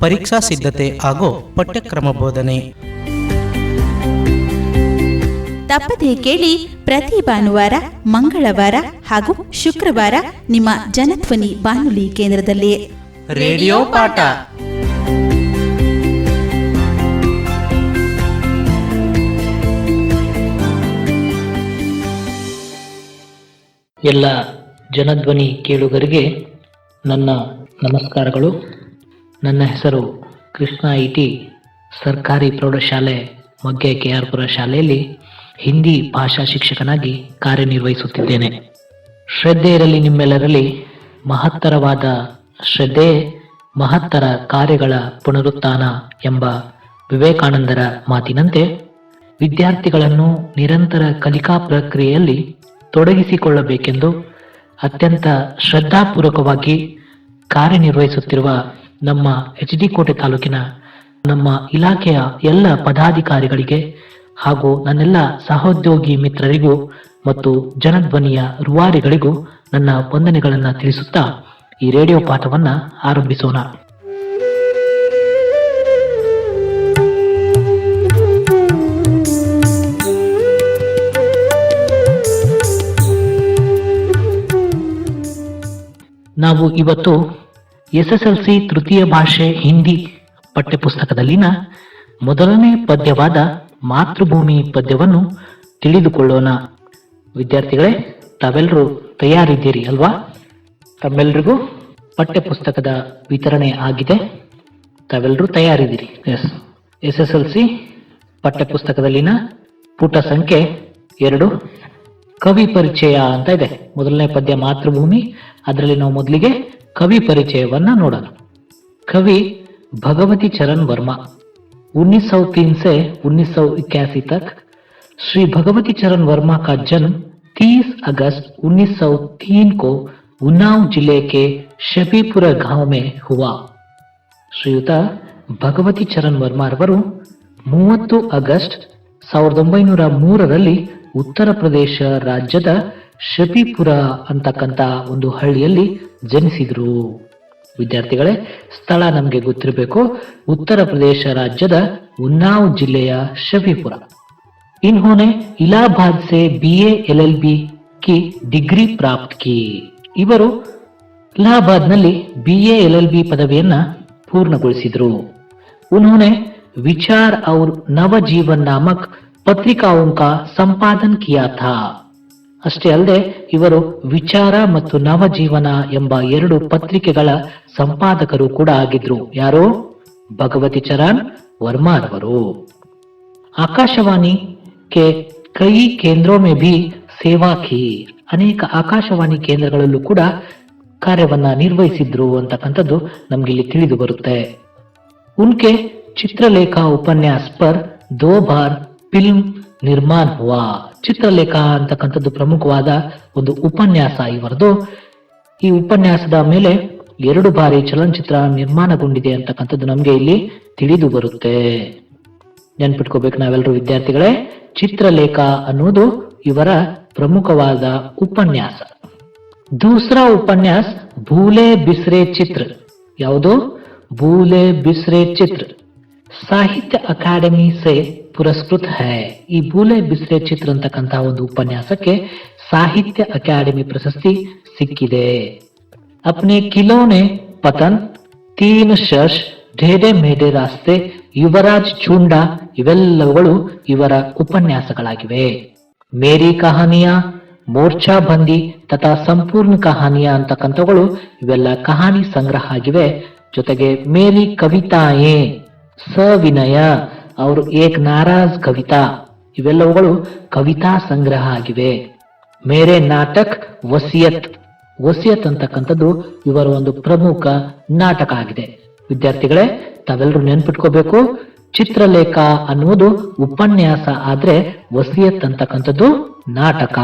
ಪರೀಕ್ಷಾ ಸಿದ್ಧತೆ ಹಾಗೂ ಪಠ್ಯಕ್ರಮ ಬೋಧನೆ. ತಪ್ಪದೇ ಕೇಳಿ ಪ್ರತಿ ಭಾನುವಾರ ಮಂಗಳವಾರ ಹಾಗೂ ಶುಕ್ರವಾರ ನಿಮ್ಮ ಜನಧ್ವನಿ ಬಾನುಲಿ ಕೇಂದ್ರದಲ್ಲಿ ರೇಡಿಯೋ ಪಾಠ. ಎಲ್ಲ ಜನಧ್ವನಿ ಕೇಳುಗರಿಗೆ ನನ್ನ ನಮಸ್ಕಾರಗಳು. ನನ್ನ ಹೆಸರು ಕೃಷ್ಣ ಐಟಿ, ಸರ್ಕಾರಿ ಪ್ರೌಢಶಾಲೆ, ಮಗ್ಗೆ ಕೆ ಆರ್ ಪುರ ಶಾಲೆಯಲ್ಲಿ ಹಿಂದಿ ಭಾಷಾ ಶಿಕ್ಷಕನಾಗಿ ಕಾರ್ಯನಿರ್ವಹಿಸುತ್ತಿದ್ದೇನೆ. ಶ್ರದ್ಧೆ ಇರಲಿ ನಿಮ್ಮೆಲ್ಲರಲ್ಲಿ, ಮಹತ್ತರವಾದ ಶ್ರದ್ಧೆ, ಮಹತ್ತರ ಕಾರ್ಯಗಳ ಪುನರುತ್ಥಾನ ಎಂಬ ವಿವೇಕಾನಂದರ ಮಾತಿನಂತೆ ವಿದ್ಯಾರ್ಥಿಗಳನ್ನು ನಿರಂತರ ಕಲಿಕಾ ಪ್ರಕ್ರಿಯೆಯಲ್ಲಿ ತೊಡಗಿಸಿಕೊಳ್ಳಬೇಕೆಂದು ಅತ್ಯಂತ ಶ್ರದ್ಧಾಪೂರ್ವಕವಾಗಿ ಕಾರ್ಯನಿರ್ವಹಿಸುತ್ತಿರುವ ನಮ್ಮ ಎಚ್ ಡಿ ಕೋಟೆ ತಾಲೂಕಿನ ನಮ್ಮ ಇಲಾಖೆಯ ಎಲ್ಲ ಪದಾಧಿಕಾರಿಗಳಿಗೆ ಹಾಗೂ ನನ್ನೆಲ್ಲ ಸಹೋದ್ಯೋಗಿ ಮಿತ್ರರಿಗೂ ಮತ್ತು ಜನಧ್ವನಿಯ ರುವಾರಿಗಳಿಗೂ ನನ್ನ ವಂದನೆಗಳನ್ನು ತಿಳಿಸುತ್ತಾ ಈ ರೇಡಿಯೋ ಪಾಠವನ್ನು ಆರಂಭಿಸೋಣ. ನಾವು ಇವತ್ತು ಎಸ್ ಎಸ್ ಎಲ್ ಸಿ ತೃತೀಯ ಭಾಷೆ ಹಿಂದಿ ಪಠ್ಯಪುಸ್ತಕದಲ್ಲಿನ ಮೊದಲನೇ ಪದ್ಯವಾದ ಮಾತೃಭೂಮಿ ಪದ್ಯವನ್ನು ತಿಳಿದುಕೊಳ್ಳೋಣ. ವಿದ್ಯಾರ್ಥಿಗಳೇ ತಾವೆಲ್ಲರೂ ತಯಾರಿದ್ದೀರಿ ಅಲ್ವಾ? ತಮ್ಮೆಲ್ರಿಗೂ ಪಠ್ಯಪುಸ್ತಕದ ವಿತರಣೆ ಆಗಿದೆ. ತಾವೆಲ್ಲರೂ ತಯಾರಿದ್ದೀರಿ. Yes. S S L C ಪಠ್ಯಪುಸ್ತಕದಲ್ಲಿನ ಪುಟ ಸಂಖ್ಯೆ ಎರಡು. ಕವಿ ಪರಿಚಯ ಅಂತ ಇದೆ. ಮೊದಲನೇ ಪದ್ಯ ಮಾತೃಭೂಮಿ. ಅದರಲ್ಲಿ ನಾವು ಮೊದಲಿಗೆ ಕವಿ ಪರಿಚಯವನ್ನ ನೋಡೋಣ ಕವಿ भगवती चरण वर्मा 1903 से 1981 तक श्री भगवती चरण वर्मा का जन्म 30 अगस्त 1903 को उन्नाव जिले के शफीपुर गांव में हुआ ಶ್ರೀಯುತ ಭಗವತಿ ಚರಣ್ ವರ್ಮಾರವರು ಮೂವತ್ತು ಆಗಸ್ಟ್ ಸಾವಿರದ ಒಂಬೈನೂರ ಮೂರರಲ್ಲಿ ಉತ್ತರ ಪ್ರದೇಶ ರಾಜ್ಯದ ಶಫಿಪುರ ಅಂತಕ್ಕಂಥ ಒಂದು ಹಳ್ಳಿಯಲ್ಲಿ ಜನಿಸಿದ್ರು ವಿದ್ಯಾರ್ಥಿಗಳೇ ಸ್ಥಳ ನಮಗೆ ಗೊತ್ತಿರಬೇಕು ಉತ್ತರ ಪ್ರದೇಶ ರಾಜ್ಯದ ಉನ್ನಾವ್ ಜಿಲ್ಲೆಯ ಶಫಿಪುರ इन्होंने इलाहाबाद से बीए एलएलबी की डिग्री प्राप्त की ಇವರು ಇಲಾಹಾಬಾದ್ನಲ್ಲಿ B A L L B ಪದವಿಯನ್ನ ಪೂರ್ಣಗೊಳಿಸಿದರು उन्होंने विचार और नवजीवन नामक पत्रिकाओं का संपादन किया था ಅಷ್ಟೇ ಅಲ್ಲದೆ ಇವರು ವಿಚಾರ ಮತ್ತು ನವಜೀವನ ಎಂಬ ಎರಡು ಪತ್ರಿಕೆಗಳ ಸಂಪಾದಕರು ಕೂಡ ಆಗಿದ್ರು. ಯಾರು? ಭಗವತಿ ಚರಣ್ ವರ್ಮಾರವರು ಆಕಾಶವಾಣಿ ಕೆ ಕೈ ಕೇಂದ್ರೋ ಮೇ ಬಿ ಸೇವಾ ಕಿ. ಅನೇಕ ಆಕಾಶವಾಣಿ ಕೇಂದ್ರಗಳಲ್ಲೂ ಕೂಡ ಕಾರ್ಯವನ್ನ ನಿರ್ವಹಿಸಿದ್ರು ಅಂತಕ್ಕಂಥದ್ದು ನಮ್ಗೆ ಇಲ್ಲಿ ತಿಳಿದು ಬರುತ್ತೆ. ಉನ್ಕೆ ಚಿತ್ರಲೇಖಾ ಉಪನ್ಯಾಸ್ ಪರ್ ದೋ ಫಿಲ್ಮ್ ನಿರ್ಮಾನ್ ವಾ ಚಿತ್ರಲೇಖ ಅಂತಕ್ಕಂಥದ್ದು ಪ್ರಮುಖವಾದ ಒಂದು ಉಪನ್ಯಾಸ ಇವರದು. ಈ ಉಪನ್ಯಾಸದ ಮೇಲೆ ಎರಡು ಬಾರಿ ಚಲನಚಿತ್ರ ನಿರ್ಮಾಣಗೊಂಡಿದೆ ಅಂತಕ್ಕಂಥದ್ದು ನಮಗೆ ಇಲ್ಲಿ ತಿಳಿದು ಬರುತ್ತೆ. ನೆನ್ಪಿಟ್ಕೋಬೇಕು ನಾವೆಲ್ಲರೂ ವಿದ್ಯಾರ್ಥಿಗಳೇ, ಚಿತ್ರಲೇಖ ಅನ್ನೋದು ಇವರ ಪ್ರಮುಖವಾದ ಉಪನ್ಯಾಸ. ದೂಸರಾ ಉಪನ್ಯಾಸ, ಭೂಲೆ ಬಿಸ್ರೆ ಚಿತ್ರ. ಯಾವುದು? ಭೂಲೆ ಬಿಸ್ರೆ ಚಿತ್ರ. ಸಾಹಿತ್ಯ ಅಕಾಡೆಮಿ ಸೇ ಪುರಸ್ಕೃತ ಹೈ. ಈ ಬೂಲೆ ಬಿಸ್ರೆ ಚಿತ್ರ ಅಂತಕ್ಕಂತಹ ಒಂದು ಉಪನ್ಯಾಸಕ್ಕೆ ಸಾಹಿತ್ಯ ಅಕಾಡೆಮಿ ಪ್ರಶಸ್ತಿ ಸಿಕ್ಕಿದೆ. ಅಪ್ನೆ ಕಿಲೋನೆ ಪತನ್, ತೀನ್ ಶರ್ಷ್, ಢೇಡೆ ಮೇಡೆ ರಾಸ್ತೆ, ಯುವರಾಜ್ ಚೂಂಡ ಇವೆಲ್ಲವುಗಳು ಇವರ ಉಪನ್ಯಾಸಗಳಾಗಿವೆ. ಮೇರಿ ಕಹಾನಿಯ, ಮೋರ್ಚಾ ಬಂದಿ ತಥಾ ಸಂಪೂರ್ಣ ಕಹಾನಿಯ ಅಂತಕ್ಕಂಥವುಗಳು ಇವೆಲ್ಲ ಕಹಾನಿ ಸಂಗ್ರಹ ಆಗಿವೆ. ಜೊತೆಗೆ ಮೇರಿ ಕವಿತಾಯೇ ಸವಿನಯ ಅವರು ಏಕ್ ನಾರಾಜ್ ಕವಿತಾ. ಇವೆಲ್ಲವುಗಳು ಕವಿತಾ ಸಂಗ್ರಹ ಆಗಿವೆ. ಮೇರೆ ನಾಟಕ್ ವಸಿಯತ್. ವಸಿಯತ್ ಅಂತಕ್ಕಂಥದ್ದು ಇವರ ಒಂದು ಪ್ರಮುಖ ನಾಟಕ ಆಗಿದೆ. ವಿದ್ಯಾರ್ಥಿಗಳೇ ತಾವೆಲ್ಲರೂ ನೆನ್ಪಿಟ್ಕೋಬೇಕು, ಚಿತ್ರಲೇಖ ಅನ್ನುವುದು ಉಪನ್ಯಾಸ ಆದ್ರೆ ವಸಿಯತ್ ಅಂತಕ್ಕಂಥದ್ದು ನಾಟಕ.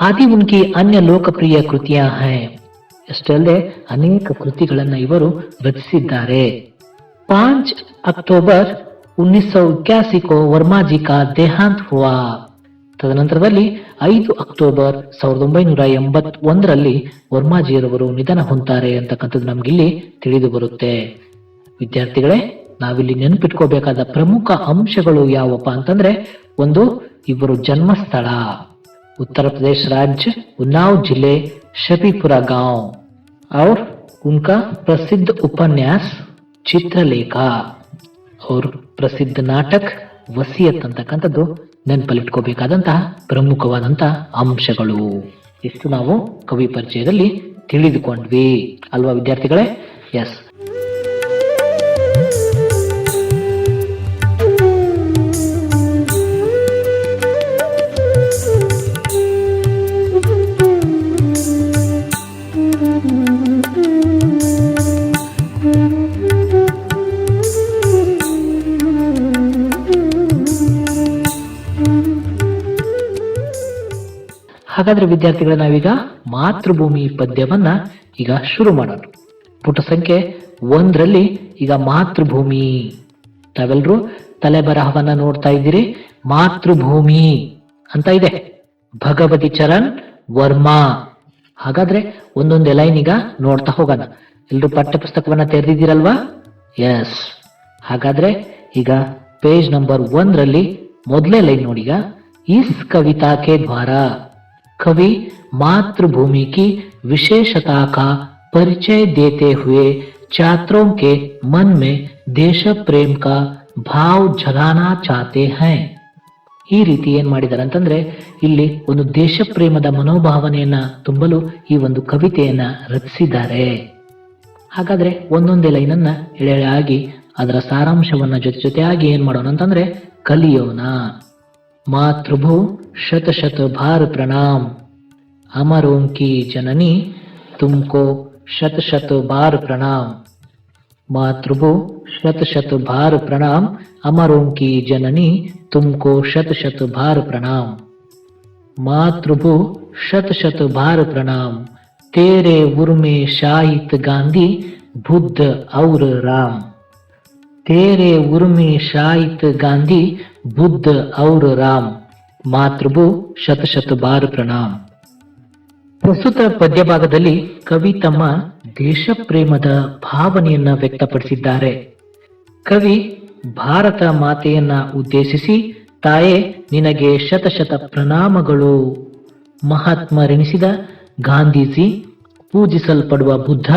ಆದಿ ಉನ್ಕಿ ಅನ್ಯ ಲೋಕಪ್ರಿಯ ಕೃತಿಯ ಹೈ. ಅಷ್ಟಲ್ಲದೆ ಅನೇಕ ಕೃತಿಗಳನ್ನ ಇವರು ರಚಿಸಿದ್ದಾರೆ. ಪಾಂಚ್ ಅಕ್ಟೋಬರ್ उन्नीस सौ इक्यासी को वर्मा जी का देहांत हुआ ತದನಂತರದಲ್ಲಿ ಐದು ಅಕ್ಟೋಬರ್ ಸಾವಿರದ ಒಂಬೈನೂರ ಎಂಬತ್ ಒಂದರಲ್ಲಿ ವರ್ಮಾಜಿಯರವರು ನಿಧನ ಹೊಂತಾರೆ ಅಂತಕ್ಕಂಥದ್ದು ನಮ್ಗಿಲ್ಲಿ ತಿಳಿದು ಬರುತ್ತೆ ವಿದ್ಯಾರ್ಥಿಗಳೇ ನಾವಿಲ್ಲಿ ನೆನಪಿಟ್ಕೋಬೇಕಾದ ಪ್ರಮುಖ ಅಂಶಗಳು ಯಾವಪ್ಪ ಅಂತಂದ್ರೆ ಒಂದು ಇವರು ಜನ್ಮಸ್ಥಳ उत्तर प्रदेश राज्य उन्नाव जिले शफीपुरा गांव और उनका प्रसिद्ध उपन्यास ಚಿತ್ರಲೇಖ ಅವ್ರ ಪ್ರಸಿದ್ಧ ನಾಟಕ ವಸಿಯತ್ ಅಂತಕ್ಕಂಥದ್ದು ನೆನಪಲ್ಲಿಟ್ಕೋಬೇಕಾದಂತಹ ಪ್ರಮುಖವಾದಂತಹ ಅಂಶಗಳು. ಇಷ್ಟು ನಾವು ಕವಿ ಪರಿಚಯದಲ್ಲಿ ತಿಳಿದುಕೊಂಡ್ವಿ. ಅಲ್ವಾ ವಿದ್ಯಾರ್ಥಿಗಳೇ? ಎಸ್ ಹಾಗಾದ್ರೆ ವಿದ್ಯಾರ್ಥಿಗಳ, ನಾವೀಗ ಮಾತೃಭೂಮಿ ಪದ್ಯವನ್ನ ಈಗ ಶುರು ಮಾಡೋಣ. ಪುಟ ಸಂಖ್ಯೆ ಒಂದರಲ್ಲಿ ಈಗ ಮಾತೃಭೂಮಿ. ತಾವೆಲ್ಲರೂ ತಲೆ ಬರಹವನ್ನ ನೋಡ್ತಾ ಇದ್ದೀರಿ. ಮಾತೃಭೂಮಿ ಅಂತ ಇದೆ. ಭಗವತಿ ಚರಣ್ ವರ್ಮಾ. ಹಾಗಾದ್ರೆ ಒಂದೊಂದು ಲೈನ್ ಈಗ ನೋಡ್ತಾ ಹೋಗೋಣ. ಎಲ್ಲರೂ ಪಠ್ಯ ಪುಸ್ತಕವನ್ನ ತೆರೆದಿದ್ದೀರಲ್ವಾ? ಎಸ್ ಹಾಗಾದ್ರೆ ಈಗ ಪೇಜ್ ನಂಬರ್ ಒಂದರಲ್ಲಿ ಮೊದಲೇ ಲೈನ್ ನೋಡಿಗ ಈಗ. ಇಸ್ ಕವಿತಾ ಕೆ ದ್ವಾರ. कवि मातृभूमि की विशेषता का परिचय देते हुए छात्रों के मन में देश प्रेम का भाव जगाना चाहते हैं ಈ ರೀತಿ ಏನ್ ಮಾಡಿದ್ದಾರೆ ಅಂತಂದ್ರೆ ಇಲ್ಲಿ ಒಂದು ದೇಶ ಪ್ರೇಮದ ಮನೋಭಾವನೆಯನ್ನ ತುಂಬಲು ಈ ಒಂದು ಕವಿತೆಯನ್ನ ರಚಿಸಿದ್ದಾರೆ ಹಾಗಾದ್ರೆ ಒಂದೊಂದೇ ಲೈನನ್ನ ಎಳೆಯಾಗಿ ಅದರ ಸಾರಾಂಶವನ್ನ ಜೊತೆ ಜೊತೆಯಾಗಿ ಏನ್ ಮಾಡೋಣ ಅಂತಂದ್ರೆ ಕಲಿಯೋಣ मातृभु शत शत भार प्रणाम। अमरों की जननी, तुमको शत शत बार प्रणाम। मातृभु शत शत भार प्रणाम, अमरों की जननी, तुमको शत शत भार प्रणाम। मातृभु शत शत भार प्रणाम, तेरे उर्मे शाहित गांधी, बुद्ध और राम। तेरे उर्मे शाहित गांधी बुद्ध और राम ಮಾತೃಭೂ ಶತ ಶತ ಬಾರ ಪ್ರಣಾಮ್ ಪ್ರಸ್ತುತ ಪದ್ಯಭಾಗದಲ್ಲಿ ಕವಿ ತಮ್ಮ ದೇಶ ಪ್ರೇಮದ ಭಾವನೆಯನ್ನ ವ್ಯಕ್ತಪಡಿಸಿದ್ದಾರೆ ಕವಿ ಭಾರತ ಮಾತೆಯನ್ನ ಉದ್ದೇಶಿಸಿ ತಾಯೇ ನಿನಗೆ ಶತಶತ ಪ್ರಣಾಮಗಳು ಮಹಾತ್ಮರೆನಿಸಿದ ಗಾಂಧೀಜಿ ಪೂಜಿಸಲ್ಪಡುವ ಬುದ್ಧ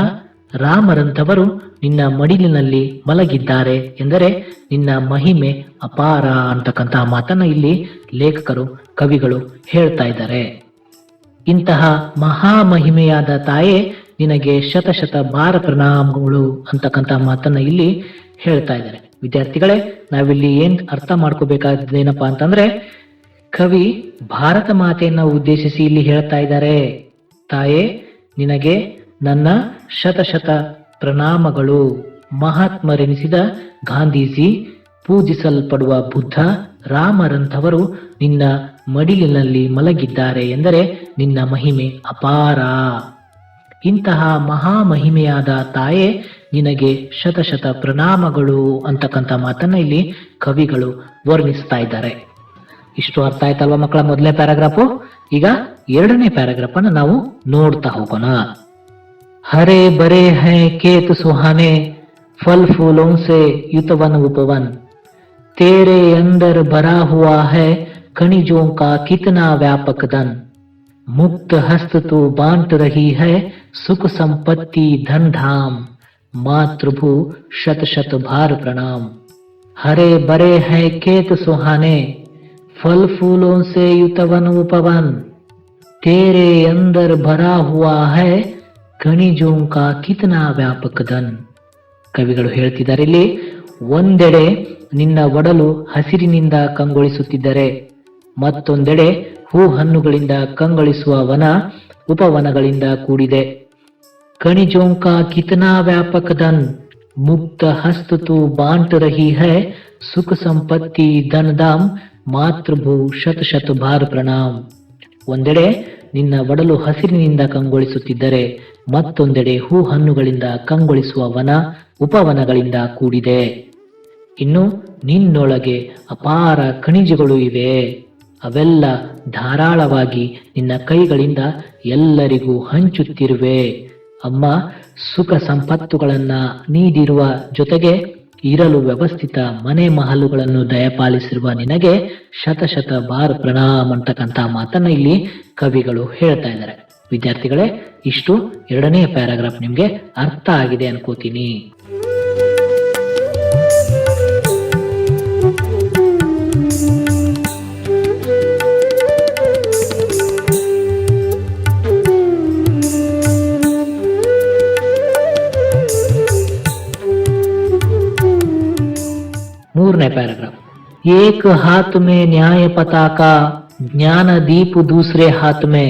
ರಾಮರಂಥವರು ನಿನ್ನ ಮಡಿಲಿನಲ್ಲಿ ಮಲಗಿದ್ದಾರೆ ಎಂದರೆ ನಿನ್ನ ಮಹಿಮೆ ಅಪಾರ ಅಂತಕ್ಕಂತಹ ಮಾತನ್ನ ಇಲ್ಲಿ ಲೇಖಕರು, ಕವಿಗಳು ಹೇಳ್ತಾ ಇದ್ದಾರೆ. ಇಂತಹ ಮಹಾಮಹಿಮೆಯಾದ ತಾಯೇ ನಿನಗೆ ಶತಶತ ಭಾರ ಪ್ರಣಾಮಗಳು ಅಂತಕ್ಕಂಥ ಮಾತನ್ನ ಇಲ್ಲಿ ಹೇಳ್ತಾ ಇದ್ದಾರೆ. ವಿದ್ಯಾರ್ಥಿಗಳೇ, ನಾವಿಲ್ಲಿ ಏನ್ ಅರ್ಥ ಮಾಡ್ಕೋಬೇಕಾದೇನಪ್ಪ ಅಂತಂದ್ರೆ, ಕವಿ ಭಾರತ ಮಾತೆಯನ್ನ ಉದ್ದೇಶಿಸಿ ಇಲ್ಲಿ ಹೇಳ್ತಾ ಇದ್ದಾರೆ. ತಾಯೇ, ನಿನಗೆ ನನ್ನ ಶತಶತ ಪ್ರಣಾಮಗಳು. ಮಹಾತ್ಮರೆನಿಸಿದ ಗಾಂಧೀಜಿ ಪೂಜಿಸಲ್ಪಡುವ ಬುದ್ಧ ರಾಮರಂಥವರು ನಿನ್ನ ಮಡಿಲಿನಲ್ಲಿ ಮಲಗಿದ್ದಾರೆ ಎಂದರೆ ನಿನ್ನ ಮಹಿಮೆ ಅಪಾರ. ಇಂತಹ ಮಹಾಮಹಿಮೆಯಾದ ತಾಯೇ, ನಿನಗೆ ಶತಶತ ಪ್ರಣಾಮಗಳು ಅಂತಕ್ಕಂಥ ಮಾತನ್ನ ಇಲ್ಲಿ ಕವಿಗಳು ವರ್ಣಿಸ್ತಾ ಇದ್ದಾರೆ. ಇಷ್ಟು ಅರ್ಥ ಆಯ್ತಲ್ವಾ ಮಕ್ಕಳ ಮೊದಲನೇ ಪ್ಯಾರಾಗ್ರಾಫು? ಈಗ ಎರಡನೇ ಪ್ಯಾರಾಗ್ರಾಫ್ ಅನ್ನ ನಾವು ನೋಡ್ತಾ ಹೋಗೋಣ. हरे बरे हैं केत सुहाने, फल फूलों से युतवन उपवन। तेरे अंदर भरा हुआ है खनिजों का कितना व्यापक धन। मुक्त हस्त तो बांट रही है सुख संपत्ति धन धाम, मातृभू शत शत भार प्रणाम। हरे बरे हैं केत सुहाने, फल फूलों से युतवन उपवन। तेरे अंदर भरा हुआ है ಕಣಿಜೋಂಕ ಕಿತನಾ ವ್ಯಾಪಕದನ್. ಕವಿಗಳು ಹೇಳ್ತಿದ್ದಾರೆ ಇಲ್ಲಿ ಒಂದೆಡೆ ನಿನ್ನ ಒಡಲು ಹಸಿರಿನಿಂದ ಕಂಗೊಳಿಸುತ್ತಿದ್ದರೆ, ಮತ್ತೊಂದೆಡೆ ಹೂ ಹಣ್ಣುಗಳಿಂದ ಕಂಗೊಳಿಸುವ ವನ ಉಪವನಗಳಿಂದ ಕೂಡಿದೆ. ಕಣಿಜೋಂಕ ಕಿತನಾ ವ್ಯಾಪಕದನ್, ಮುಕ್ತ ಹಸ್ತತು ಬಾಂಟ್ ರಹಿ ಹೈ, ಸುಖ ಸಂಪತ್ತಿ ಧನಧಾಮ್ ಮಾತೃಭೂ ಶತ ಶತ ಭಾರ ಪ್ರಣಾಮ್ ಒಂದೆಡೆ ನಿನ್ನ ಒಡಲು ಹಸಿರಿನಿಂದ ಕಂಗೊಳಿಸುತ್ತಿದ್ದರೆ ಮತ್ತೊಂದೆಡೆ ಹೂ ಹಣ್ಣುಗಳಿಂದ ಕಂಗೊಳಿಸುವ ವನ ಉಪವನಗಳಿಂದ ಕೂಡಿದೆ. ಇನ್ನು ನಿನ್ನೊಳಗೆ ಅಪಾರ ಖನಿಜಗಳು ಇವೆ. ಅವೆಲ್ಲ ಧಾರಾಳವಾಗಿ ನಿನ್ನ ಕೈಗಳಿಂದ ಎಲ್ಲರಿಗೂ ಹಂಚುತ್ತಿರುವೆ. ಅಮ್ಮ ಸುಖ ಸಂಪತ್ತುಗಳನ್ನ ನೀಡಿರುವ ಜೊತೆಗೆ ಇರಲು ವ್ಯವಸ್ಥಿತ ಮನೆ ಮಹಲುಗಳನ್ನು ದಯಪಾಲಿಸಿರುವ ನಿನಗೆ ಶತಶತ ಶತ ಬಾರ್ ಪ್ರಣಾಮ್ ಅಂತಕ್ಕಂಥ ಮಾತನ್ನ ಇಲ್ಲಿ ಕವಿಗಳು ಹೇಳ್ತಾ ಇದ್ದಾರೆ. ವಿದ್ಯಾರ್ಥಿಗಳೇ, ಇಷ್ಟು ಎರಡನೇ ಪ್ಯಾರಾಗ್ರಾಫ್ ನಿಮ್ಗೆ ಅರ್ಥ ಆಗಿದೆ ಅನ್ಕೋತೀನಿ. ಎರಡನೇ ಪ್ಯಾರಾಗ್ರಾಫ್ ಏಕ ಹಾತ್ ಮೇ ನ್ಯಾಯ ಪತಾಕ, ಜ್ಞಾನ ದೀಪ ದೂಸರೆ ಹಾತ್ ಮೇ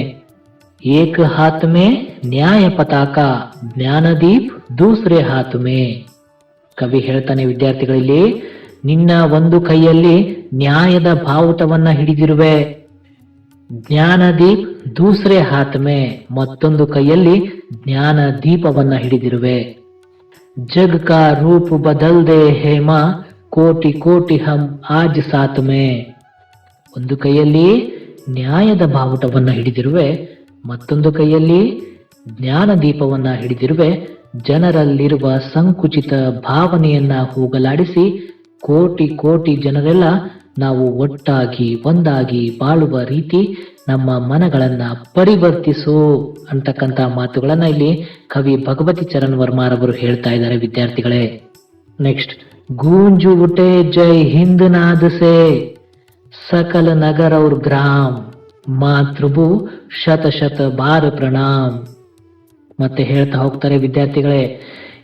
ಏಕ ಹಾತ್ ಮೇ ನ್ಯಾಯ ಪತಾಕ, ಜ್ಞಾನ ದೀಪ್ ದೂಸರೆ ಹಾತ್ ಮೇ ಕವಿ ಹೇಳ್ತಾನೆ ವಿದ್ಯಾರ್ಥಿಗಳಲ್ಲಿ ನಿನ್ನ ಒಂದು ಕೈಯಲ್ಲಿ ನ್ಯಾಯದ ಭಾವುಟವನ್ನ ಹಿಡಿದಿರುವೆ. ಜ್ಞಾನದೀಪ್ ದೂಸರೆ ಹಾತ್ಮೆ, ಮತ್ತೊಂದು ಕೈಯಲ್ಲಿ ಜ್ಞಾನ ದೀಪವನ್ನ ಹಿಡಿದಿರುವೆ. ಜಗ್ ಕಾ ರೂಪ ಬದಲ್ದೆ ಹೇಮಾ ಕೋಟಿ ಕೋಟಿ ಹಮ್ ಆಜ್ ಸಾತ್ ಮೇ. ಒಂದು ಕೈಯಲ್ಲಿ ನ್ಯಾಯದ ಬಾವುಟವನ್ನು ಹಿಡಿದಿರುವೆ, ಮತ್ತೊಂದು ಕೈಯಲ್ಲಿ ಜ್ಞಾನ ದೀಪವನ್ನ ಹಿಡಿದಿರುವೆ, ಜನರಲ್ಲಿರುವ ಸಂಕುಚಿತ ಭಾವನೆಯನ್ನ ಹೋಗಲಾಡಿಸಿ ಕೋಟಿ ಕೋಟಿ ಜನರೆಲ್ಲ ನಾವು ಒಟ್ಟಾಗಿ ಒಂದಾಗಿ ಬಾಳುವ ರೀತಿ ನಮ್ಮ ಮನಗಳನ್ನ ಪರಿವರ್ತಿಸು ಅಂತಕ್ಕಂತ ಮಾತುಗಳನ್ನ ಇಲ್ಲಿ ಕವಿ ಭಗವತಿ ಚರಣ್ ವರ್ಮಾರವರು ಹೇಳ್ತಾ ಇದ್ದಾರೆ ವಿದ್ಯಾರ್ಥಿಗಳೇ. ನೆಕ್ಸ್ಟ್. ಗೂಂಜು ಉಟೆ ಜೈ ಹಿಂದ್ ನಾದ से ಸಕಲ ನಗರ और ಗ್ರಾಮ್, ಮಾತೃಭು ಶತ ಶತ ಬಾರ ಪ್ರಣಾಮ್. ಮತ್ತೆ ಹೇಳ್ತಾ ಹೋಗ್ತಾರೆ ವಿದ್ಯಾರ್ಥಿಗಳೇ,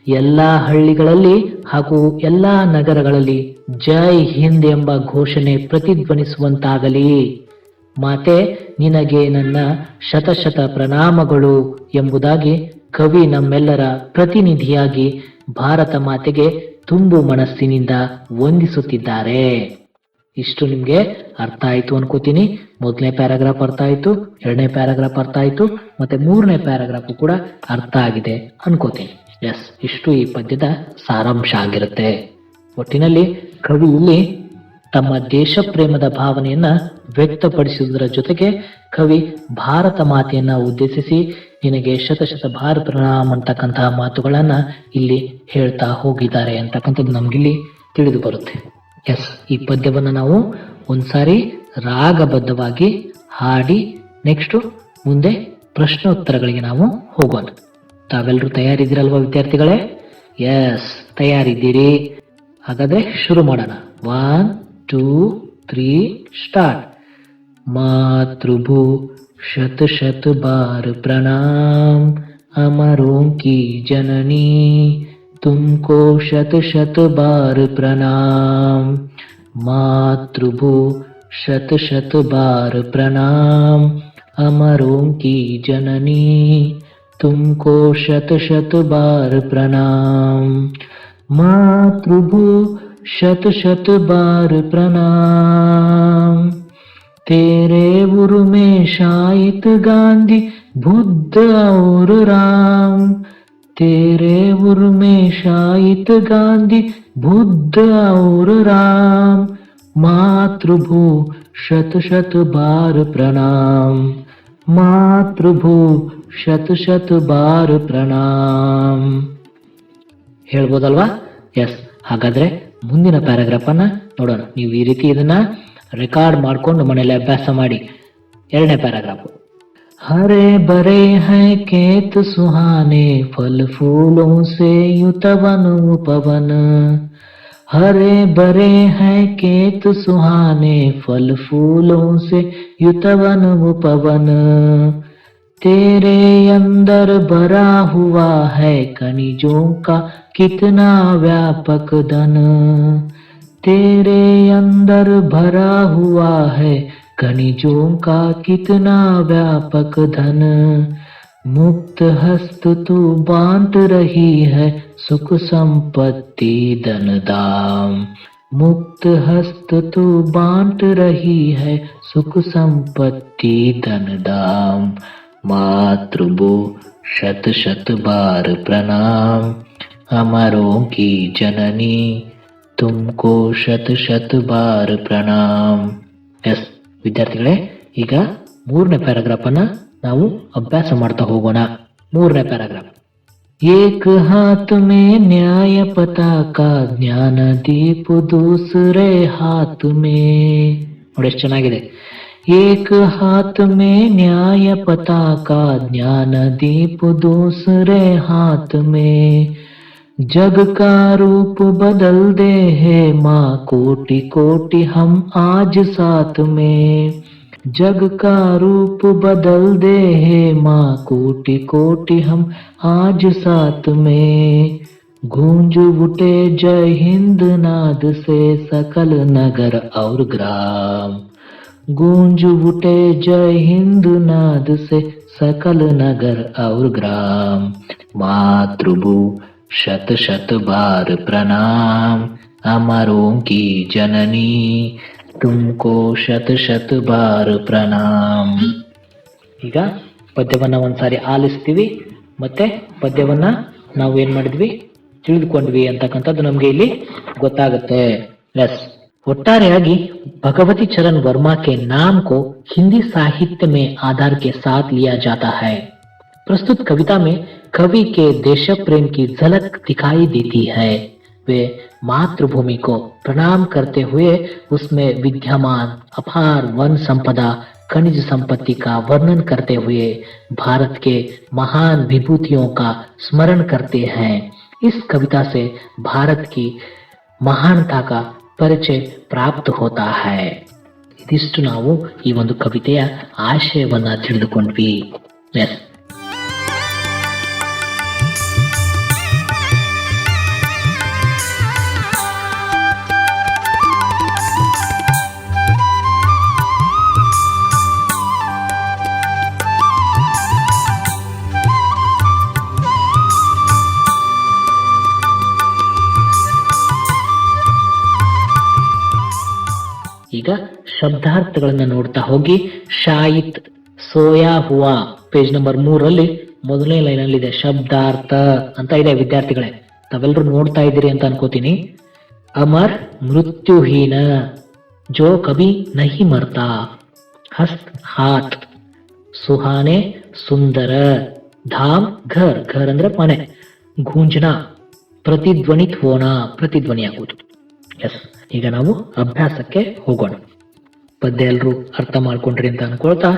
ಎಲ್ಲಾ ಹಳ್ಳಿಗಳಲ್ಲಿ ಹಾಗೂ ಎಲ್ಲಾ ನಗರಗಳಲ್ಲಿ ಜೈ ಹಿಂದ್ ಎಂಬ ಘೋಷಣೆ ಪ್ರತಿಧ್ವನಿಸುವಂತಾಗಲಿ. ಮಾತೆ, ನಿನಗೆ ನನ್ನ ಶತಶತ ಪ್ರಣಾಮಗಳು ಎಂಬುದಾಗಿ ಕವಿ ನಮ್ಮೆಲ್ಲರ ಪ್ರತಿನಿಧಿಯಾಗಿ ಭಾರತ ಮಾತೆಗೆ ತುಂಬು ಮನಸ್ಸಿನಿಂದ ವಂದಿಸುತ್ತಿದ್ದಾರೆ. ಇಷ್ಟು ನಿಮ್ಗೆ ಅರ್ಥ ಆಯ್ತು ಅನ್ಕೋತೀನಿ. ಮೊದಲನೇ ಪ್ಯಾರಾಗ್ರಾಫ್ ಅರ್ಥ ಆಯ್ತು, ಎರಡನೇ ಪ್ಯಾರಾಗ್ರಾಫ್ ಅರ್ಥ ಆಯ್ತು, ಮತ್ತೆ ಮೂರನೇ ಪ್ಯಾರಾಗ್ರಾಫ್ ಕೂಡ ಅರ್ಥ ಆಗಿದೆ ಅನ್ಕೋತೀನಿ. ಎಸ್, ಇಷ್ಟು ಈ ಪದ್ಯದ ಸಾರಾಂಶ ಆಗಿರುತ್ತೆ. ಒಟ್ಟಿನಲ್ಲಿ ಕವಿ ಇಲ್ಲಿ ತಮ್ಮ ದೇಶ ಪ್ರೇಮದ ಭಾವನೆಯನ್ನ ವ್ಯಕ್ತಪಡಿಸುವುದರ ಜೊತೆಗೆ ಕವಿ ಭಾರತ ಮಾತೆಯನ್ನ ಉದ್ದೇಶಿಸಿ ನಿನಗೆ ಶತಶತ ಭಾರ ಪ್ರಣಾಮ ಅಂತಕ್ಕಂತಹ ಮಾತುಗಳನ್ನ ಇಲ್ಲಿ ಹೇಳ್ತಾ ಹೋಗಿದ್ದಾರೆ ಅಂತಕ್ಕಂಥದ್ದು ನಮ್ಗಿಲ್ಲಿ ತಿಳಿದು ಬರುತ್ತೆ. ಎಸ್ ಈ ಪದ್ಯವನ್ನು ನಾವು ಒಂದ್ಸಾರಿ ರಾಗಬದ್ಧವಾಗಿ ಹಾಡಿ ನೆಕ್ಸ್ಟ್ ಮುಂದೆ ಪ್ರಶ್ನೋತ್ತರಗಳಿಗೆ ನಾವು ಹೋಗೋಣ. ತಾವೆಲ್ಲರೂ ತಯಾರಿದ್ದೀರಲ್ವಾ ವಿದ್ಯಾರ್ಥಿಗಳೇ? ಎಸ್ ತಯಾರಿದ್ದೀರಿ. ಹಾಗಾದ್ರೆ ಶುರು ಮಾಡೋಣ. ಒನ್ টু থ্রি স্টার্ট মাতৃভু শত শত বার প্রণাম আমারোं की जननी तुमको शत शत बार प्रणाम मातृभु शत शत बार प्रणाम अमरों की जननी तुमको शत शत बार प्रणाम मातृभु शत शत बार प्रणाम तेरे उर में शायद गांधी बुद्ध और राम तेरे उर में शायद गांधी बुद्ध और राम मातृभू शत शत बार प्रणाम मातृभू ಶತ ಶತ ಬಾರ್ ಪ್ರಣಾಮ್ ಹೇಳ್ಬೋದಲ್ವಾ ಎಸ್ ಹಾಗಾದ್ರೆ ಮುಂದಿನ ಪ್ಯಾರಾಗ್ರಾಫ್ ಅನ್ನ ನೋಡೋಣ ನೀವು ಈ ರೀತಿ ಇದನ್ನ ರೆಕಾರ್ಡ್ ಮಾಡ್ಕೊಂಡು ಮನೇಲಿ ಅಭ್ಯಾಸ ಮಾಡಿ ಎರಡನೇ ಪ್ಯಾರಾಗ್ರಾಫ್ हरे भरे हैं खेत सुहाने फल फूलों से युत वन उपवन हरे भरे हैं खेत सुहाने फल फूलों से युत वन उपवन तेरे अंदर भरा हुआ है खनिजों का कितना व्यापक धन तेरे अंदर भरा हुआ है। खनिजों का कितना व्यापक धन। मुक्त हस्त तू बांट रही है, सुख संपत्ति धन दाम। मुक्त हस्त तू बांट रही है, सुख संपत्ति धन दाम। मातृभू शत शत बार प्रणाम। अमरों की जननी तुमको ಶತ ಶತ ಬಾರ್ ಪ್ರಣಾಮ್ ಎಸ್ ವಿದ್ಯಾರ್ಥಿಗಳೇ ಈಗ ಮೂರನೇ ಪ್ಯಾರಾಗ್ರಾಫ್ ಅನ್ನ ನಾವು ಅಭ್ಯಾಸ ಮಾಡ್ತಾ ಹೋಗೋಣ ಮೂರನೇ ಪ್ಯಾರಾಗ್ರಾಫ್ ಏಕ ಹಾತ್ ಮೇ ನ್ಯಾಯ ಪತಾಕ ಜ್ಞಾನ ದೀಪ ದೂಸರೆ ಹಾತ್ ಮೇ ನೋಡಿ ಎಷ್ಟು ಚೆನ್ನಾಗಿದೆ ಏಕ ಹಾತ್ ಮೇ ನ್ಯಾಯ ಪತಾಕ ಜ್ಞಾನ ದೀಪ ದೂಸರೆ ಹಾತ್ ಮೇ जग का रूप बदल दे है माँ, कोटि कोटि हम आज साथ में। जग का रूप बदल दे है माँ, कोटि कोटि हम आज साथ में। गूंज उठे जय हिंद नाद से सकल नगर और ग्राम। गूंज उठे जय हिंद नाद से सकल नगर और ग्राम। मातृभू शत शत बार प्रणाम अमरों की जननी तुमको ಶತ ಶತ ಬಾರ್ ಪ್ರಣಾಮ್ ಈಗ ಪದ್ಯವನ್ನ ಒಂದ್ಸಾರಿ ಆಲಿಸ್ತೀವಿ ಮತ್ತೆ ಪದ್ಯವನ್ನ ನಾವು ಏನ್ ಮಾಡಿದ್ವಿ ತಿಳಿದುಕೊಂಡ್ವಿ ಅಂತಕ್ಕಂಥದ್ದು ನಮ್ಗೆ ಇಲ್ಲಿ ಗೊತ್ತಾಗುತ್ತೆ ಎಸ್ ಒಟ್ಟಾರೆಯಾಗಿ भगवती चरण वर्मा के नाम को हिंदी साहित्य में आधार के साथ लिया जाता है प्रस्तुत कविता में कवि के देश प्रेम की झलक दिखाई देती है वे मातृभूमि को प्रणाम करते हुए उसमें विद्यमान अपार वन संपदा खनिज संपत्ति का वर्णन करते हुए भारत के महान विभूतियों का स्मरण करते हैं इस कविता से भारत की ಮಹಾನತಾ का ಪರಿಚಯ ಪ್ರಾಪ್ತ ಹೋತಾ ಹೈ ಇದಿಷ್ಟು ನಾವು ಈ ಒಂದು ಕವಿತೆಯ ಆಶಯವನ್ನ ತಿಳಿದುಕೊಂಡ್ವಿ ಎಸ್ ಶಬ್ದಾರ್ಥಗಳನ್ನ ನೋಡ್ತಾ ಹೋಗಿ, ಶಾಯಿತ್ ಸೋಯಾ ಹುವಾ. ಪೇಜ್ ನಂಬರ್ ಮೂರಲ್ಲಿ ಮೊದಲನೇ ಲೈನ್ ಅಲ್ಲಿ ಇದೆ ಶಬ್ದಾರ್ಥ ಅಂತ ಇದೆ ವಿದ್ಯಾರ್ಥಿಗಳೇ. ತಾವೆಲ್ಲರೂ ನೋಡ್ತಾ ಇದ್ದೀರಿ ಅಂತ ಅನ್ಕೋತೀನಿ. ಅಮರ್ ಮೃತ್ಯುಹೀನ, ಜೋ ಕಭಿ ನಹಿ ಮರ್ತಾ, ಹಸ್ತ್ ಹಾತ್, ಸುಹಾನೆ ಸುಂದರ, ಧಾಮ್ ಘರ್ ಘರ್ ಅಂದ್ರೆ ಮನೆ, ಗೂಂಜನ, ಪ್ರತಿಧ್ವನಿತ್ ಹೋಣ ಪ್ರತಿಧ್ವನಿಯಾಗುವುದು. ಎಸ್, ಈಗ ನಾವು ಅಭ್ಯಾಸಕ್ಕೆ ಹೋಗೋಣ. ಪದ್ಯ ಎಲ್ಲರೂ ಅರ್ಥ ಮಾಡ್ಕೊಂಡ್ರಿ ಅಂತ ಅನ್ಕೊಳ್ತಾ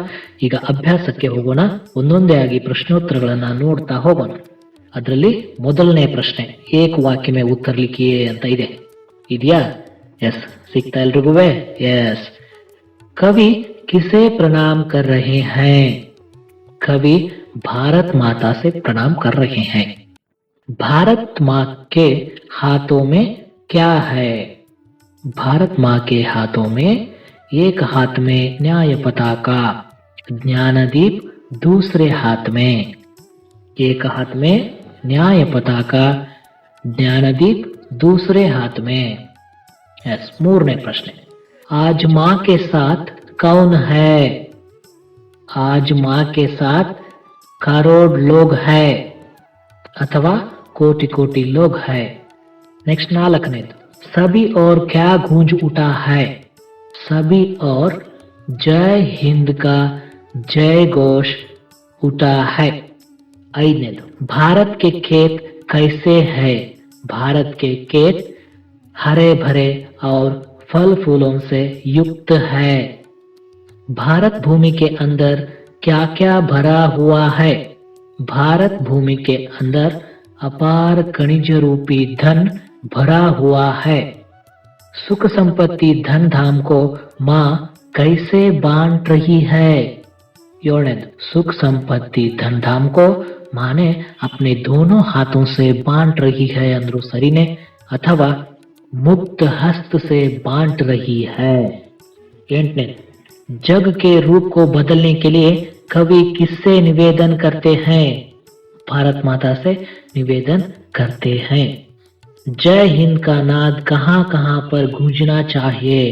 ಈಗ ಅಭ್ಯಾಸಕ್ಕೆ ಹೋಗೋಣ ಒಂದೊಂದೇ ಆಗಿ ಪ್ರಶ್ನೋತ್ತರಗಳನ್ನ ನೋಡ್ತಾ ಹೋಗೋಣ ಅದರಲ್ಲಿ ಮೊದಲನೇ ಪ್ರಶ್ನೆ ಏಕ ವಾಕ್ಯ ಮೇ ಉತ್ತರ ಲಿಖಿಯೇ ಅಂತ ಇದೆ ಇದೆಯಾ ಎಸ್ ಸಿಗ್ತಾ ಎಲ್ರಿಗೂ ಎಸ್ कवि किसे प्रणाम कर रहे हैं कवि भारत माता से प्रणाम कर रहे हैं भारत माँ के हाथों में क्या है भारत माँ के हाथों में एक हाथ में न्याय पताका, ज्ञानदीप दूसरे हाथ में। एक हाथ में न्याय पताका, ज्ञानदीप दूसरे हाथ में। यस मूरने प्रश्न। आज माँ के साथ कौन है? आज माँ के साथ करोड़ लोग है, अथवा कोटि कोटि लोग है। नेक्स्ट नालकनेದು सभी और क्या गूंज उठा है? सभी और जय हिंद का जय घोष उठा है। भारत के खेत कैसे है? भारत के खेत हरे भरे और फल फूलों से युक्त है। भारत भूमि के अंदर क्या क्या भरा हुआ है? भारत भूमि के अंदर अपार खनिज रूपी धन भरा हुआ है। सुख संपत्ति धन धाम को माँ कैसे बांट रही है? सुख संपत्ति धन धाम को माँ ने अपने दोनों हाथों से बांट रही है अंद्रुसरी ने, अथवा मुक्त हस्त से बांट रही है। ने, जग के रूप को बदलने के लिए कवि किससे निवेदन करते हैं? भारत माता से निवेदन करते हैं। जय हिंद का नाद कहाँ कहाँ पर गूंजना चाहिए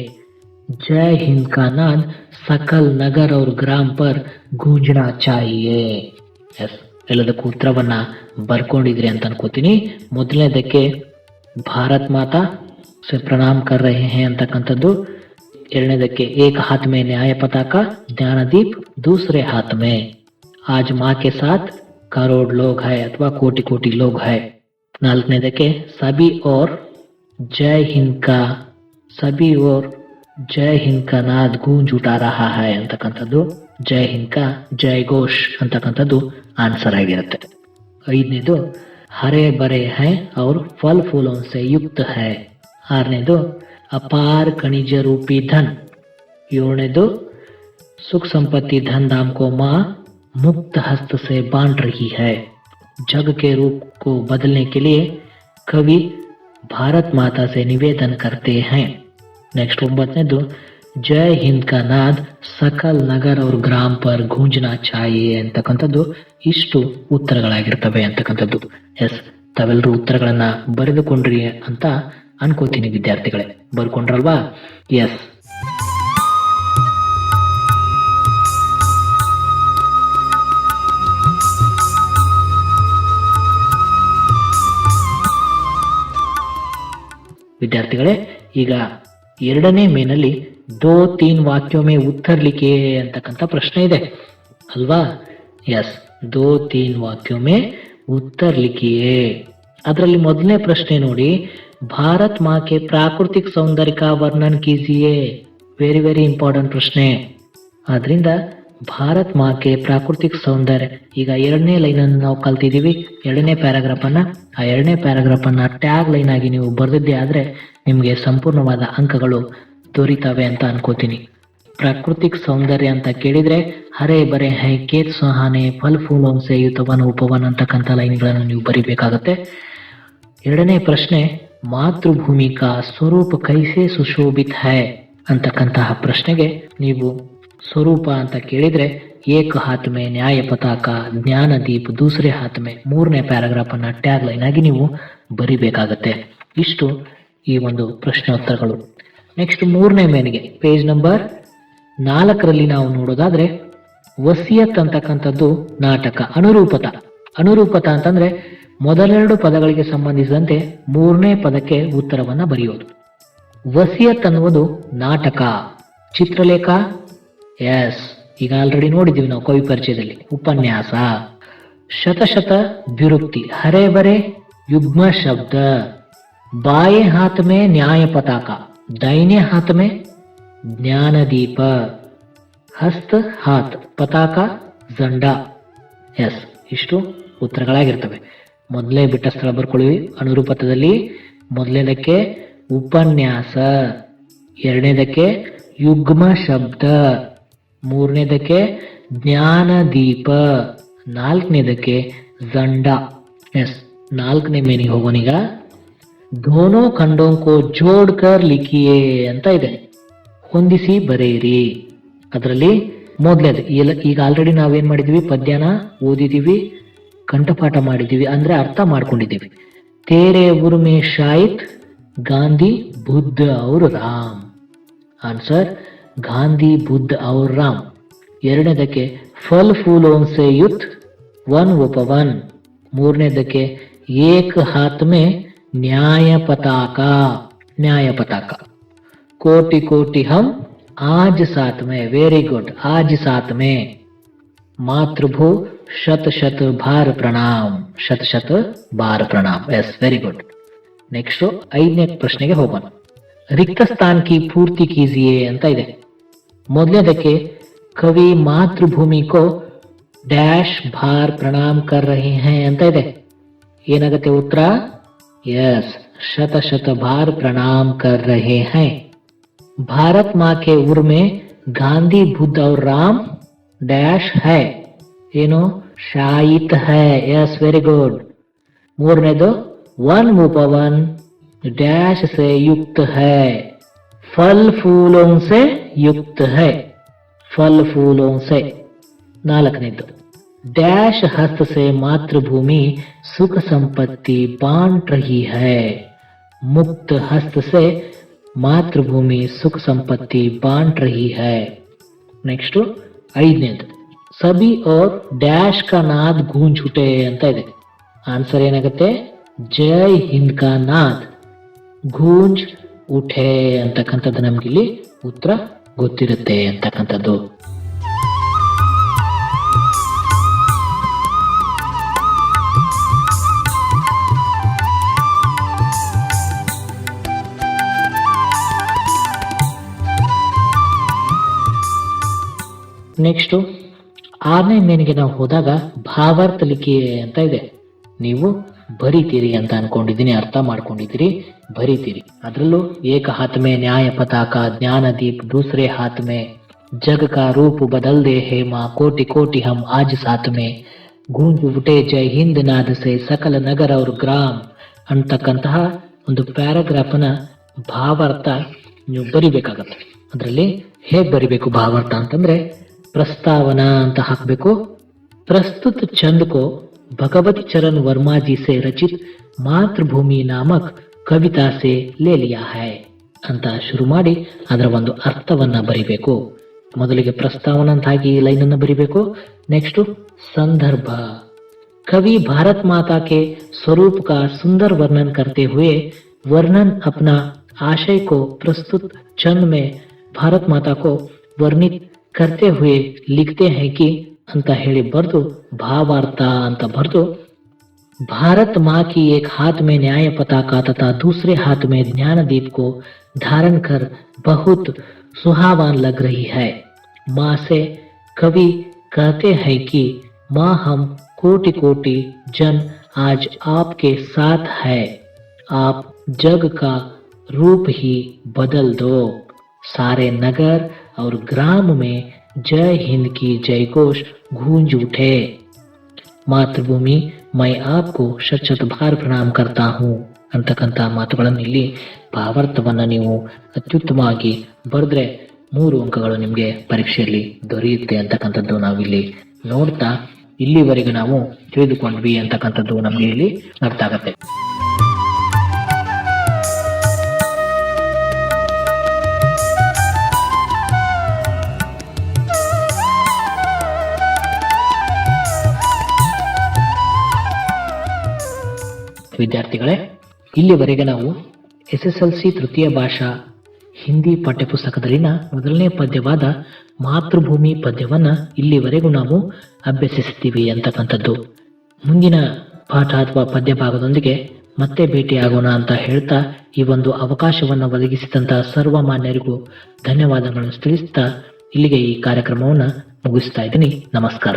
जय हिंद का नाद सकल नगर और ग्राम पर गूंजना चाहिए ಎಸ್ ಎಲ್ಲದಕ್ಕೂ ಉತ್ತರವನ್ನ ಬರ್ಕೊಂಡಿದ್ರಿ ಅಂತ ಅನ್ಕೋತೀನಿ ಮೊದಲನೇದಕ್ಕೆ ಭಾರತ್ ಮಾತಾ से प्रणाम कर रहे हैं ಅಂತಕ್ಕಂಥದ್ದು ಎರಡನೇದಕ್ಕೆ एक हाथ में न्याय पताका ज्ञानदीप दूसरे हाथ में आज माँ के साथ करोड़ लोग है ಅಥವಾ ಕೋಟಿ ಕೋಟಿ लोग है ನಾಲ್ಕನೇದಕ್ಕೆ सभी और जय हिंद का सभी और जय हिंद का नाद गूंज उठा रहा है ಅಂತಕ್ಕಂಥದ್ದು ಜೈ ಹಿಂದ್ ಕಾ ಜೈ ಘೋಷ್ ಅಂತಕ್ಕಂಥದ್ದು ಆನ್ಸರ್ ಆಗಿರುತ್ತೆ ಐದನೇದು ಹರೆ ಬರೆ ಹೈ और फल फूलों से युक्त है ಆರನೇದು ಅಪಾರ ಖನಿಜ ರೂಪಿ ಧನ್ ಏಳನೇದು सुख संपत्ति धन धाम को माँ मुक्त हस्त से बांट रही है जग के रूप को बदलने के लिए कवि भारत माता से निवेदन करते हैं नेक्स्ट ಒಂಬತ್ತನೇದು ಜೈ ಹಿಂದ್ ಕಾ ನಾದ್ ಸಕಲ್ ನಗರ್ ಅವ್ರ ಗ್ರಾಮ್ ಪರ್ ಗೂಂಜನಾ ಚಾಹಿಯೆ ಅಂತಕ್ಕಂಥದ್ದು ಇಷ್ಟು ಉತ್ತರಗಳಾಗಿರ್ತವೆ ಅಂತಕ್ಕಂಥದ್ದು ಎಸ್ ತಾವೆಲ್ಲರೂ ಉತ್ತರಗಳನ್ನ ಬರೆದುಕೊಂಡ್ರಿ ಅಂತ ಅನ್ಕೋತೀನಿ ವಿದ್ಯಾರ್ಥಿಗಳೇ ಬರ್ಕೊಂಡ್ರಲ್ವಾ ಎಸ್ ವಿದ್ಯಾರ್ಥಿಗಳೇ, ಈಗ ಎರಡನೇ ಮೇನಲ್ಲಿ ದೋ ತೀನ್ ವಾಕ್ಯೋಮೆ ಉತ್ತರ್ಲಿಕ್ಕೆ ಅಂತಕ್ಕಂಥ ಪ್ರಶ್ನೆ ಇದೆ. ಅಲ್ವಾ? ಎಸ್ ದೋ ತೀನ್ ವಾಕ್ಯೋಮೆ ಉತ್ತರ್ಲಿಕ್ಕೆ ಉತ್ತರ ಲಿಖಿಯೇ ಅದರಲ್ಲಿ ಮೊದಲನೇ ಪ್ರಶ್ನೆ ನೋಡಿ, ಭಾರತ್ ಮಾಕೆ ಪ್ರಾಕೃತಿಕ ಸೌಂದರ್ಯ ವರ್ಣನ್ ಕೀಜಿಯೇ? ವೆರಿ ವೆರಿ ಇಂಪಾರ್ಟೆಂಟ್ ಪ್ರಶ್ನೆ. ಆದ್ರಿಂದ ಭಾರತ್ ಮಾಕೆ ಪ್ರಾಕೃತಿಕ ಸೌಂದರ್ಯ. ಈಗ ಎರಡನೇ ಲೈನ್ ಅನ್ನು ನಾವು ಕಲ್ತಿದೀವಿ ಎರಡನೇ ಪ್ಯಾರಾಗ್ರಾಫ್ ಅನ್ನ. ಆ ಎರಡನೇ ಪ್ಯಾರಾಗ್ರಾಫ್ ಅನ್ನ ಟ್ಯಾಗ್ ಲೈನ್ ಆಗಿ ನೀವು ಬರೆದಿದ್ದೇ ಆದ್ರೆ ನಿಮ್ಗೆ ಸಂಪೂರ್ಣವಾದ ಅಂಕಗಳು ದೊರೀತವೆ ಅಂತ ಅನ್ಕೋತೀನಿ. ಪ್ರಾಕೃತಿಕ ಸೌಂದರ್ಯ ಅಂತ ಕೇಳಿದ್ರೆ ಹರೆ ಬರೆ ಹೈ ಕೇತ್ ಸಹಾನೆ ಫಲ್ ಫೂಲೋಂಸೆ ಯುತವನ ಉಪವನ ಅಂತಕ್ಕಂಥ ಲೈನ್ಗಳನ್ನು ನೀವು ಬರಿಬೇಕಾಗತ್ತೆ. ಎರಡನೇ ಪ್ರಶ್ನೆ, ಮಾತೃಭೂಮಿಕಾ ಸ್ವರೂಪ ಕೈಸೆ ಸುಶೋಭಿತ್ ಹೈ ಅಂತಕ್ಕಂತಹ ಪ್ರಶ್ನೆಗೆ ನೀವು ಸ್ವರೂಪ ಅಂತ ಕೇಳಿದ್ರೆ ಏಕ ಹಾತ್ಮೆ ನ್ಯಾಯ ಪತಾಕ, ಜ್ಞಾನ ದೀಪ್, ದೂಸರೆ ಹಾತ್ಮೆ ಮೂರನೇ ಪ್ಯಾರಾಗ್ರಾಫ್ ಅನ್ನ ಟ್ಯಾಗ್ ಲೈನ್ ಆಗಿ ನೀವು ಬರಿಬೇಕಾಗತ್ತೆ. ಇಷ್ಟು ಈ ಒಂದು ಪ್ರಶ್ನೋತ್ತರಗಳು. ನೆಕ್ಸ್ಟ್ ಮೂರನೇ ಮೇನಿಗೆ ಪೇಜ್ ನಂಬರ್ ನಾಲ್ಕರಲ್ಲಿ ನಾವು ನೋಡೋದಾದ್ರೆ ವಸಿಯತ್ ಅಂತಕ್ಕಂಥದ್ದು ನಾಟಕ, ಅನುರೂಪತ. ಅನುರೂಪತ ಅಂತಂದ್ರೆ ಮೊದಲೆರಡು ಪದಗಳಿಗೆ ಸಂಬಂಧಿಸಿದಂತೆ ಮೂರನೇ ಪದಕ್ಕೆ ಉತ್ತರವನ್ನ ಬರೆಯೋದು. ವಸಿಯತ್ ಅನ್ನುವುದು ನಾಟಕ, ಚಿತ್ರಲೇಖ ಎಸ್ ಈಗ ಆಲ್ರೆಡಿ ನೋಡಿದ್ದೀವಿ ನಾವು ಕವಿ ಪರಿಚಯದಲ್ಲಿ. ಉಪನ್ಯಾಸ. ಶತಶತ ವಿರುಕ್ತಿ. ಹರೆ ಬರೆ ಯುಗ್ಮ ಶಬ್ದ. ಬಾಯಿ ಹಾತ್ಮೆ ನ್ಯಾಯ ಪತಾಕ. ದೈನ್ಯ ಹಾತ್ಮೆ ಜ್ಞಾನದೀಪ ಹಸ್ತ ಹಾತ್. ಪತಾಕ ಜಂಡ ಎಸ್ ಇಷ್ಟು ಉತ್ತರಗಳಾಗಿರ್ತವೆ. ಮೊದಲೇ ಬಿಟ್ಟ ಸ್ಥಳ ಬರ್ಕೊಳ್ಳಿ ಅನುರೂಪತದಲ್ಲಿ ಮೊದಲನೇದಕ್ಕೆ ಉಪನ್ಯಾಸ. ಎರಡನೇದಕ್ಕೆ ಯುಗ್ಮ ಶಬ್ದ. ಮೂರನೇದಕ್ಕೆ ಜ್ಞಾನ ದೀಪ ನಾಲ್ಕನೇದಕ್ಕೆ ಜಂಡ ಎಸ್, ನಾಲ್ಕನೇ ಮೇನಿಗೆ ಹೋಗೋನೀಗ ಧೋನೋ ಖಂಡೋಂಕೋ ಜೋಡ್ಕರ್ ಲಿಖಿಯೇ ಅಂತ ಇದೆ. ಹೊಂದಿಸಿ ಬರೆಯಿರಿ. ಅದರಲ್ಲಿ ಮೊದಲೇದು ಈಗ ಆಲ್ರೆಡಿ ನಾವೇನ್ ಮಾಡಿದೀವಿ? ಪದ್ಯನ ಓದಿದೀವಿ, ಕಂಠಪಾಠ ಮಾಡಿದೀವಿ, ಅಂದ್ರೆ ಅರ್ಥ ಮಾಡ್ಕೊಂಡಿದ್ದೀವಿ ತೇರೆ ಉರ್ಮೆ ಶಾಯಿತ್, ಗಾಂಧಿ ಬುದ್ಧ ಅವರು ರಾಮ್. ಆನ್ಸರ್ ಗಾಂಧಿ ಬುದ್ಧ ಅವ್ರ ರಾಮ್ ಎರಡನೇದಕ್ಕೆ ಫಲ್ ಫೂಲೋನ್ ಸೆ ಯುತ್ ಒನ್ ಉಪವನ್ ಮೂರನೇದಕ್ಕೆ ಏಕ್ ಹಾತ್ ಮೇ ನ್ಯಾಯ ಪತಾಕ ನ್ಯಾಯ ಪತಾಕ ಕೋಟಿ ಕೋಟಿ ಹಮ್ आज साथ में वेरी गुड आज साथ में मातृभू शत शत भार प्रणाम ಶತ ಶತ ಭಾರ Pranam yes very good next ಐದನೇ ಪ್ರಶ್ನೆಗೆ ಹೋಗೋಣ ರಿಕ್ತ ಸ್ಥಾನ್ ಕಿ ಪೂರ್ತಿ ಕೀಜಿಯೇ ಅಂತ ಇದೆ देखे कवि मातृभूमि को डैश भार प्रणाम कर रहे हैं अंत ऐन उत्तर यस शत शत भार प्रणाम कर रहे हैं भारत माँ के उर्मे गांधी बुद्ध और राम डैश है एनो शायित है यस वेरी गुड मोरने दो वन उपवन डैश से युक्त है फल फूलों से युक्त है फल फूलों से ನಾಲ್ಕನೇದು डैश हस्त से मातृभूमि सुख संपत्ति बांट रही है मुक्त हस्त से मातृभूमि सुख संपत्ति बांट रही है ನೆಕ್ಸ್ಟ್ ಐದನೇದು ಸಬಿ और ಡ್ಯಾಶ್ का ನಾದ್ ಗೂಂಜ್ ಉಠೆ ಅಂತ ಇದೆ ಆನ್ಸರ್ ಏನಾಗುತ್ತೆ ಜೈ ಹಿಂದ್ ಕಾ ನಾದ್ ಗೂಂಜ್ ಉಠೆ ಅಂತಕ್ಕಂಥದ್ದು ನಮ್ಗೆ ಇಲ್ಲಿ ಉತ್ತರ ಗೊತ್ತಿರುತ್ತೆ ಅಂತಕ್ಕಂಥದ್ದು. ನೆಕ್ಸ್ಟು ಆರನೇ ಮೇನಿಗೆ ನಾವು ಹೋದಾಗ ಭಾವಾರ್ಥ ಲಿಖಿ ಅಂತ ಇದೆ. ನೀವು ಬರಿತೀರಿ ಅಂತ ಅನ್ಕೊಂಡಿದ್ದೀನಿ, ಅರ್ಥ ಮಾಡ್ಕೊಂಡಿದ್ದೀರಿ, ಬರಿತೀರಿ. ಅದರಲ್ಲೂ ಏಕ ಹಾತ್ಮೆ ನ್ಯಾಯ ಪತಾಕ ಜ್ಞಾನದೀಪ್ ದೂಸರೆ ಹಾತ್ಮೆ ಜಗ ಕಾ ರೂಪ ಬದಲ್ದೆ ಹೇಮ, ಕೋಟಿ ಕೋಟಿ ಹಮ್ ಆಜ್ ಸಾತ್ಮೆ, ಗೂಂಜು ಉಟೆ ಜೈ ಹಿಂದ್ ನಾದಸೆ ಸಕಲ ನಗರ ಅವ್ರ ಗ್ರಾಮ್ ಅಂತಕ್ಕಂತಹ ಒಂದು ಪ್ಯಾರಾಗ್ರಾಫ್ನ ಭಾವಾರ್ಥ ನೀವು ಬರಿಬೇಕಾಗತ್ತೆ. ಅದರಲ್ಲಿ ಹೇಗೆ ಬರಿಬೇಕು ಭಾವಾರ್ಥ ಅಂತಂದ್ರೆ ಪ್ರಸ್ತಾವನಾ ಅಂತ ಹಾಕಬೇಕು. ಪ್ರಸ್ತುತ ಚಂದಕೋ भगवती चरण वर्मा जी से रचित मातृभूमि नामक ಕವಿತಾ ಸೆ ಲೇ ಲಿಯಾ ಹೈ ಅಂತ ಶುರು ಮಾಡಿ ಅದರ ಒಂದು ಅರ್ಥವನ್ನ ಬರಿಬೇಕು ಮೊದಲಿಗೆ ಪ್ರಸ್ತಾವನ ಅಂತ ಹಾಕಿ ಲೈನ್ ಅನ್ನು ಬರಿಬೇಕು ನೆಕ್ಸ್ಟ್ ಸಂದರ್ಭ कवि भारत माता के स्वरूप का सुंदर वर्णन करते हुए वर्णन अपना आशय को प्रस्तुत छंद में भारत माता को वर्णित करते हुए लिखते हैं कि ಅಂತ ಹೇಳಿ ಬರ್ದು ಭಾವಾರ್ಥ ಅಂತ ಬರ್ದು भारत माँ की एक हाथ में न्याय पताका तथा दूसरे हाथ में ज्ञान दीप को धारण कर बहुत सुहावान लग रही है माँ से कवि कहते हैं कि माँ हम कोटि कोटि जन आज आपके साथ है आप जग का रूप ही बदल दो सारे नगर और ग्राम में जय हिंद की जय घोष गूंज उठे ಮಾತೃಭೂಮಿ ಮೈ ಆಪ್ಕು ಶತ್ ಭಾರ ಪ್ರಣಾಮ ಕರ್ತಾ ಹೂँ ಅಂತಕ್ಕಂಥ ಮಾತುಗಳನ್ನು ಇಲ್ಲಿ ಭಾವಾರ್ಥವನ್ನ ನೀವು ಅತ್ಯುತ್ತಮವಾಗಿ ಬರೆದ್ರೆ ಮೂರು ಅಂಕಗಳು ನಿಮಗೆ ಪರೀಕ್ಷೆಯಲ್ಲಿ ದೊರೆಯುತ್ತೆ ಅಂತಕ್ಕಂಥದ್ದು ನಾವಿಲ್ಲಿ ನೋಡ್ತಾ ಇಲ್ಲಿವರೆಗೆ ನಾವು ತಿಳಿದುಕೊಂಡ್ವಿ ಅಂತಕ್ಕಂಥದ್ದು ನಮಗೆ ಇಲ್ಲಿ ಅರ್ಥ ಆಗತ್ತೆ ವಿದ್ಯಾರ್ಥಿಗಳೇ, ಇಲ್ಲಿವರೆಗೆ ನಾವು ಎಸ್ ಎಸ್ ಎಲ್ ಸಿ ತೃತೀಯ ಭಾಷಾ ಹಿಂದಿ ಪಠ್ಯಪುಸ್ತಕದಲ್ಲಿನ ಮೊದಲನೇ ಪದ್ಯವಾದ ಮಾತೃಭೂಮಿ ಪದ್ಯವನ್ನ ಇಲ್ಲಿವರೆಗೂ ನಾವು ಅಭ್ಯಸಿಸುತ್ತೀವಿ ಅಂತಕ್ಕಂಥದ್ದು. ಮುಂದಿನ ಪಾಠ ಅಥವಾ ಪದ್ಯ ಭಾಗದೊಂದಿಗೆ ಮತ್ತೆ ಭೇಟಿಯಾಗೋಣ ಅಂತ ಹೇಳ್ತಾ ಈ ಒಂದು ಅವಕಾಶವನ್ನು ಒದಗಿಸಿದಂತಹ ಸರ್ವ ಮಾನ್ಯರಿಗೂ ಧನ್ಯವಾದಗಳನ್ನು ತಿಳಿಸ್ತಾ ಇಲ್ಲಿಗೆ ಈ ಕಾರ್ಯಕ್ರಮವನ್ನು ಮುಗಿಸ್ತಾ ಇದ್ದೀನಿ. ನಮಸ್ಕಾರ.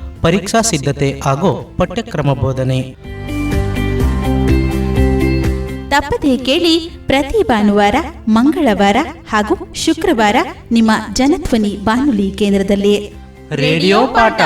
ಪರೀಕ್ಷಾ ಸಿದ್ಧತೆ ಹಾಗೂ ಪಠ್ಯಕ್ರಮ ಬೋಧನೆ. ತಪ್ಪದೇ ಕೇಳಿ ಪ್ರತಿ ಭಾನುವಾರ ಮಂಗಳವಾರ ಹಾಗೂ ಶುಕ್ರವಾರ ನಿಮ್ಮ ಜನಧ್ವನಿ ಬಾನುಲಿ ಕೇಂದ್ರದಲ್ಲಿ ರೇಡಿಯೋ ಪಾಠ.